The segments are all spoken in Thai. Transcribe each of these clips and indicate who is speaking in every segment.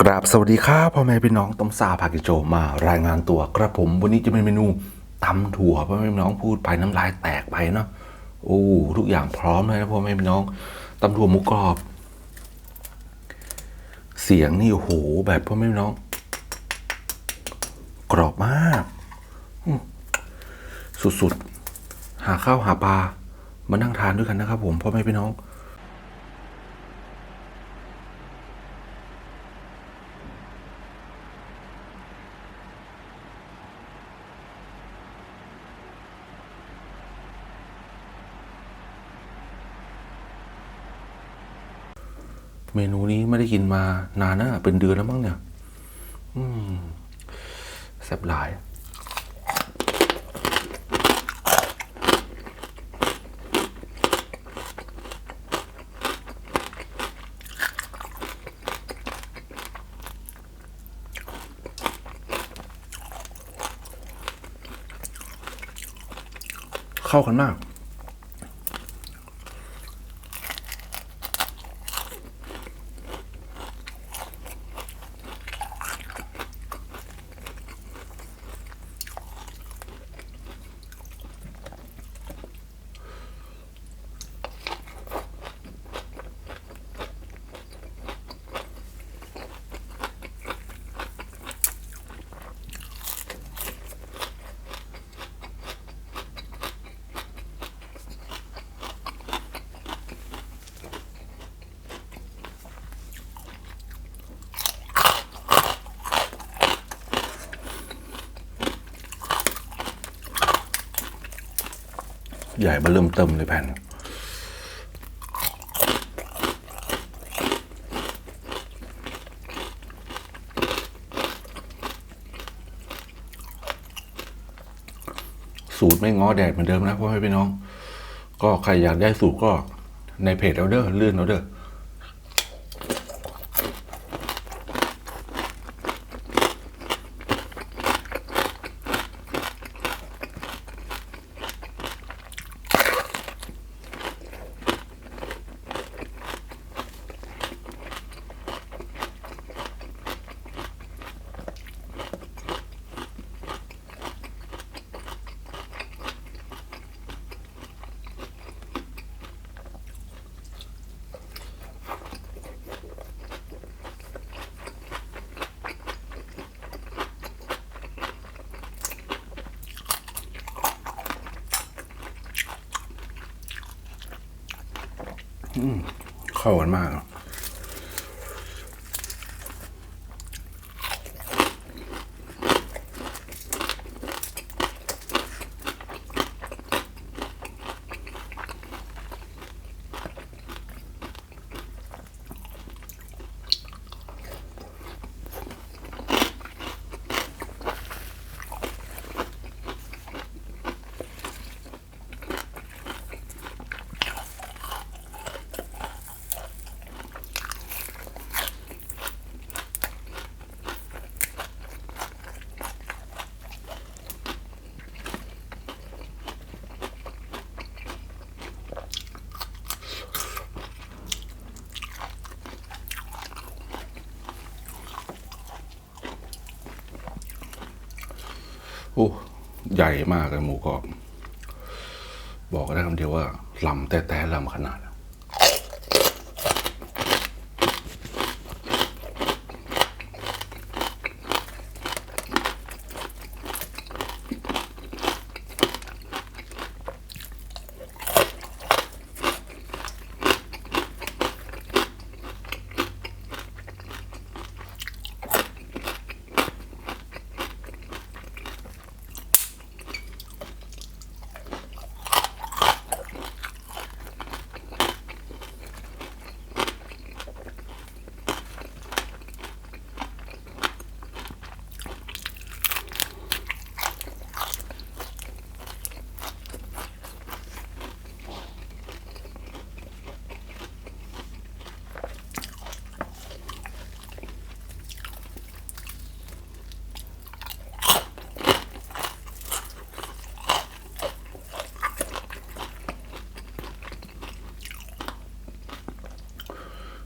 Speaker 1: กราบสวัสดีครับพ่อแม่พี่น้องต้มซาภากิโจมารายงานตัวกระผม วันนี้จะเป็นเมนูตำถั่วพ่อแม่พี่น้องพูดไปน้ำลายแตกไปเนาะโอ้ทุกอย่างพร้อมเลยนะพ่อแม่พี่น้องตำถั่วหมูกรอบ เสียงนี่โอ้โหแบบพ่อแม่พี่น้อง กรอบมาก สุดๆหาข้าวหาปลามานั่งทานด้วยกันนะครับ ผมพ่อแม่พี่น้อง เมนูนี้ไม่ได้กินมานานนะเป็นเดือนแล้วมั้งเนี่ย อืมแซ่บหลาย เข้ากันมาก ใหญ่มาเริ่มเติมเลยแผ่นสูตรไม่ง้อแดดเหมือนเดิมนะพ่อแม่พี่น้อง ก็ใครอยากได้สูตรก็ในเพจเอาเดอร์เลื่อนเอาเดอ เข้ากันมาก โอ้ ใหญ่มากเลยหมูกรอบ บอกได้คำเดียวว่าลำแต่แต่ลำขนาด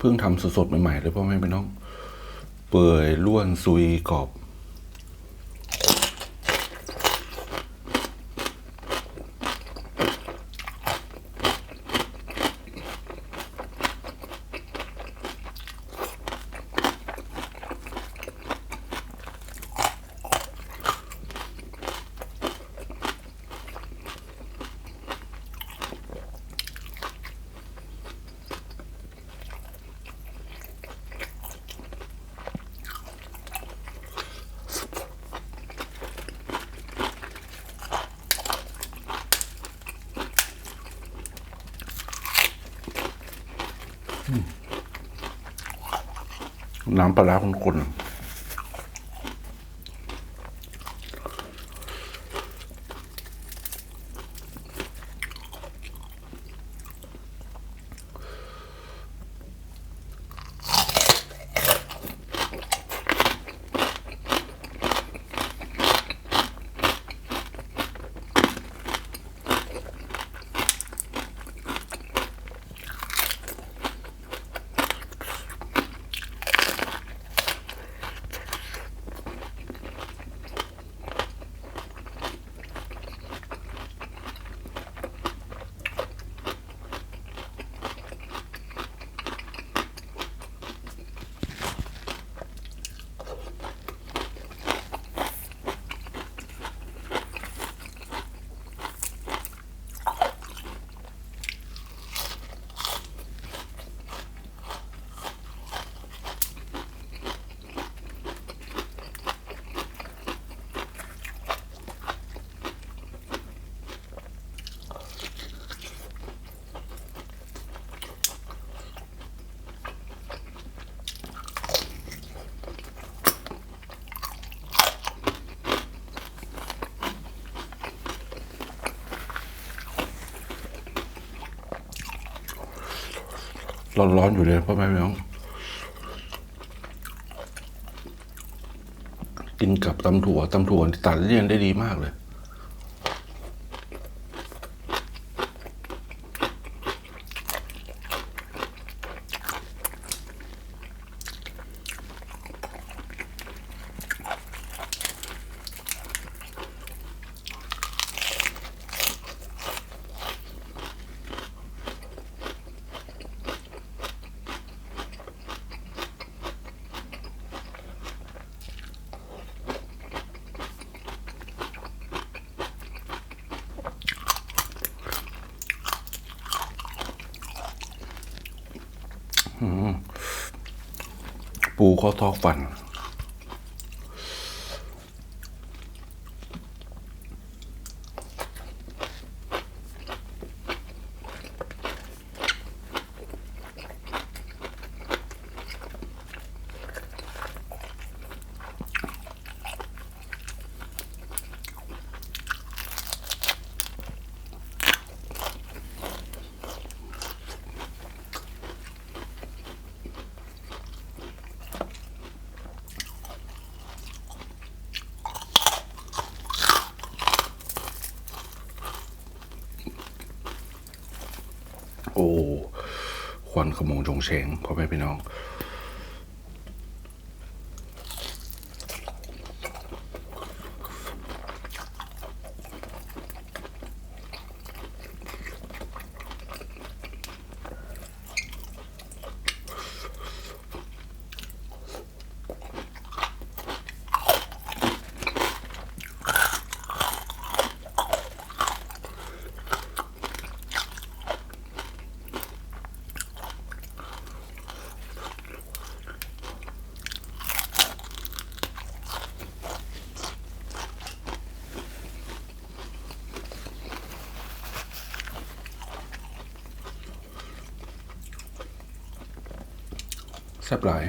Speaker 1: เพิ่งทำสดๆใหม่ๆเลยพ่อแม่พี่น้อง เปื่อยล้วนซุยกรอบ น้ำปลาร้าคนๆ ร้อนๆอยู่เลยพ่อแม่พี่น้องกินกับตำถั่วตำถั่วตัดเลี่ยนได้ดีมากเลย ปูเข้อทอกฟัน โอ้ ควันขโมงจงเชงพ่อแม่พี่น้อง แซ่บหลาย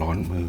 Speaker 1: ร้อนมือ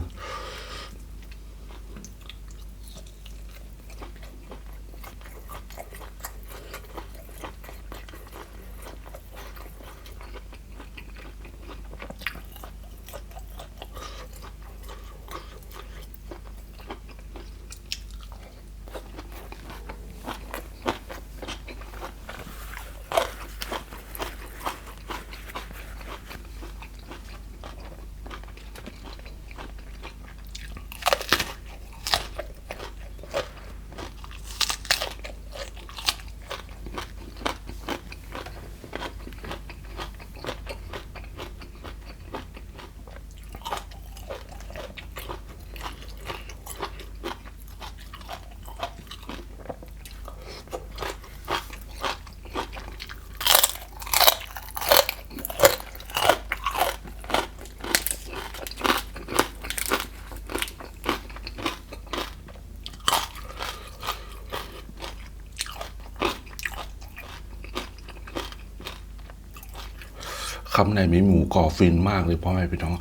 Speaker 1: คำไหนมีหมูก่อฟินมากเลยพ่อแม่พี่น้อง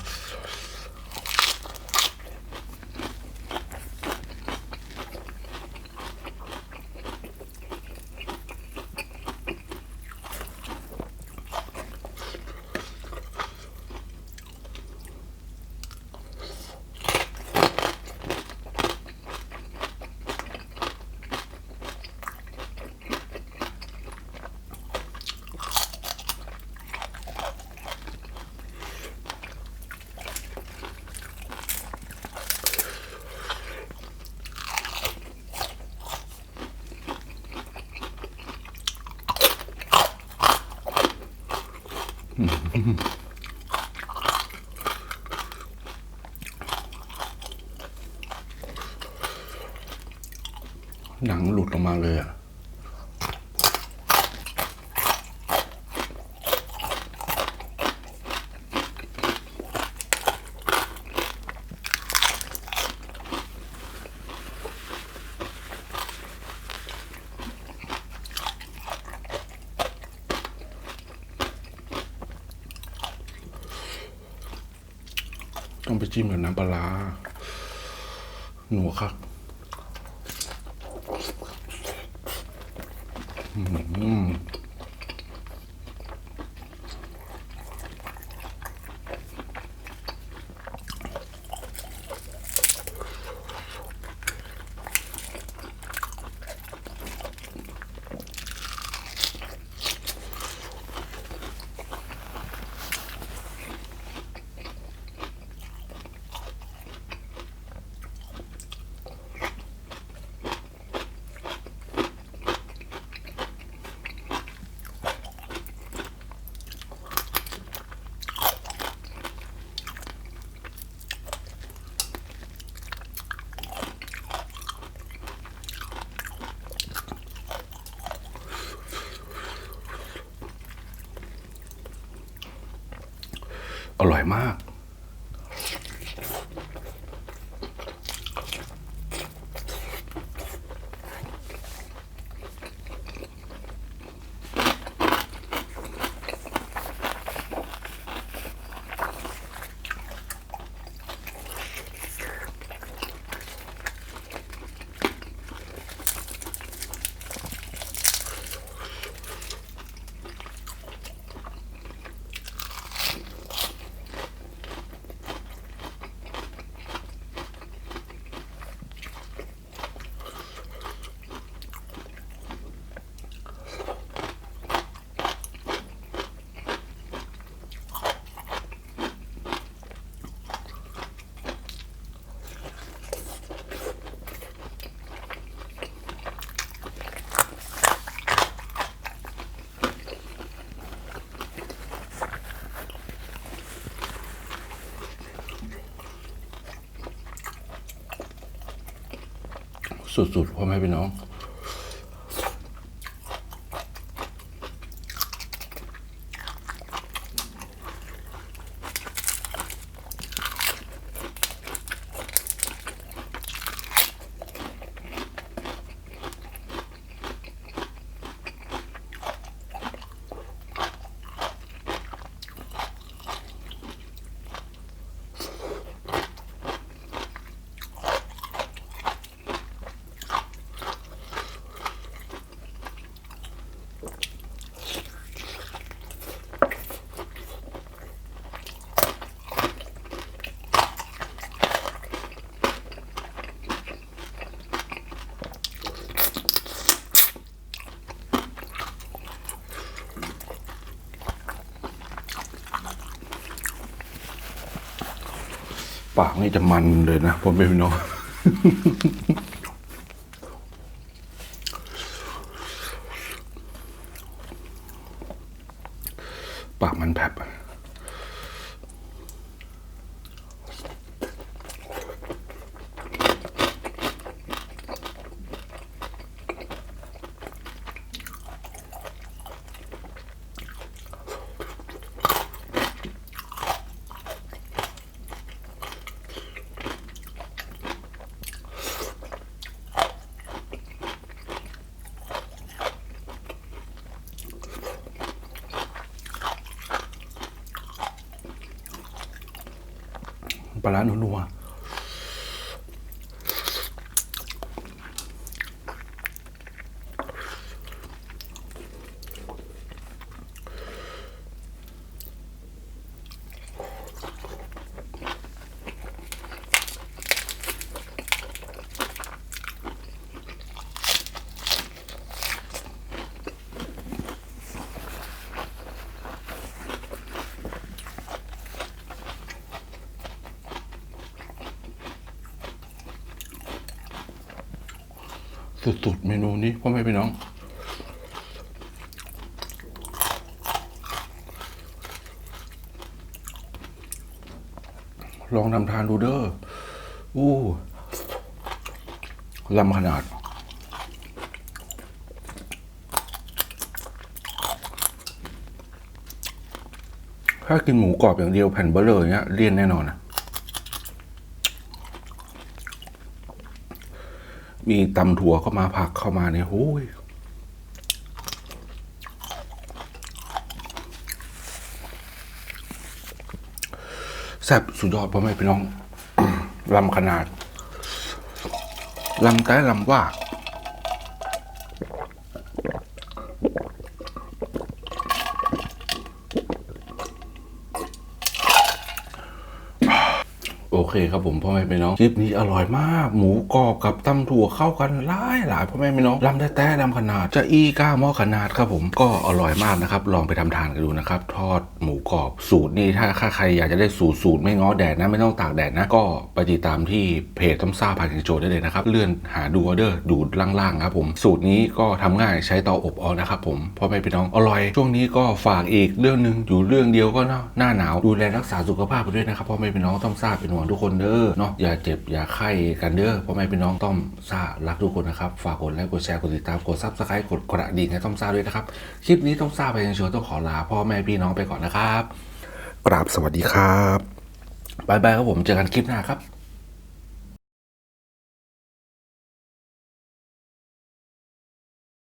Speaker 1: หนังหลุดออกมาเลยอะต้องไปจิ้มกับน้ำปลาร้าหนัวครับ อืม ร่อยมาก สุดๆพ่อแม่พี่น้อง ปากนี่จะมันเลยนะผมเป็นพี่น้องปากมันแผบ ปลาหนัว สุดๆเมนูนี้พ่อแม่พี่น้อง ลองนำทานดูเด้ออู้ลำขนาดถ้ากินหมูกรอบอย่างเดียวแผ่นเบลเลอร์อย่างเงี้ยเลี่ยนแน่นอนนะ มีตำถั่วเข้ามาผักเข้ามาเนี่ยโอ้ยแซ่บสุดยอดพ่อแม่พี่น้องลำขนาดลำแต่ลำว่า เคครับผมพ่อแม่พี่น้องคลิปนี้อร่อยมาก หมูกรอบกับตำถั่วเข้ากันหลายหลายพ่อแม่พี่น้องลำแต่แต่ลำขนาดจะอีก้าหม้อขนาดครับผมก็อร่อยมากนะครับลองไปทำทานกันดูนะครับทอด หมูกรอบ สูตรนี้ถ้าใครอยากจะได้สูตรสูตรไม่ง้อแดดนะไม่ต้องตากแดดนะ ก็ไปติดตามที่เพจต้มซ่าพากินโจได้เลยนะครับ เลื่อนหาดูออเดอร์ดูล่างๆครับผมสูตรนี้ก็ทำง่ายใช้เตาอบเอานะครับผมพ่อแม่พี่น้องอร่อย ช่วงนี้ก็ฝากอีกเรื่องหนึ่งอยู่เรื่องเดียวก็เนาะหน้าหนาวดูแลรักษาสุขภาพไปด้วยนะครับพ่อแม่พี่น้องต้มซ่าเป็นห่วงทุกคนเด้อเนาะอย่าเจ็บอย่าไข้กันเด้อพ่อแม่พี่น้องต้มซ่ารักทุกคนนะครับฝากกดไลค์กดแชร์กดติดตามกดซับสไครต์กดกระดิ่งให้ต้มซ่าด้วยนะครับคลิปนี้ต้มซ่าไปยังชวนต้องขอลาพ่อแม่พี่น้องไปก่อนนะครับกราบสวัสดีครับบายบายครับผมเจอกันคลิปหน้าครับ